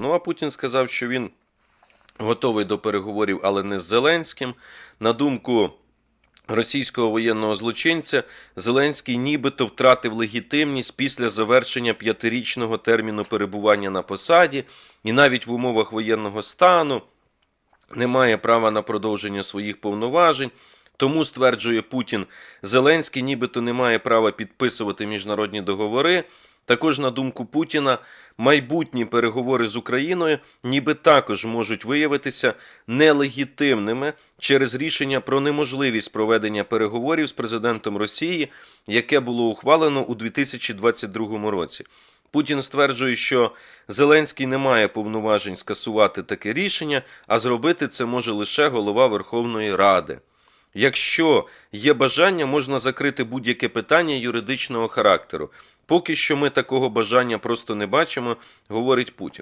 Ну а Путін сказав, що він готовий до переговорів, але не з Зеленським. На думку російського воєнного злочинця, Зеленський нібито втратив легітимність після завершення п'ятирічного терміну перебування на посаді, і навіть в умовах воєнного стану не має права на продовження своїх повноважень. Тому, стверджує Путін, Зеленський нібито не має права підписувати міжнародні договори. Також, на думку Путіна, майбутні переговори з Україною ніби також можуть виявитися нелегітимними через рішення про неможливість проведення переговорів з президентом Росії, яке було ухвалено у 2022 році. Путін стверджує, що Зеленський не має повноважень скасувати таке рішення, а зробити це може лише голова Верховної Ради. Якщо є бажання, можна закрити будь-яке питання юридичного характеру. Поки що ми такого бажання просто не бачимо, говорить Путін.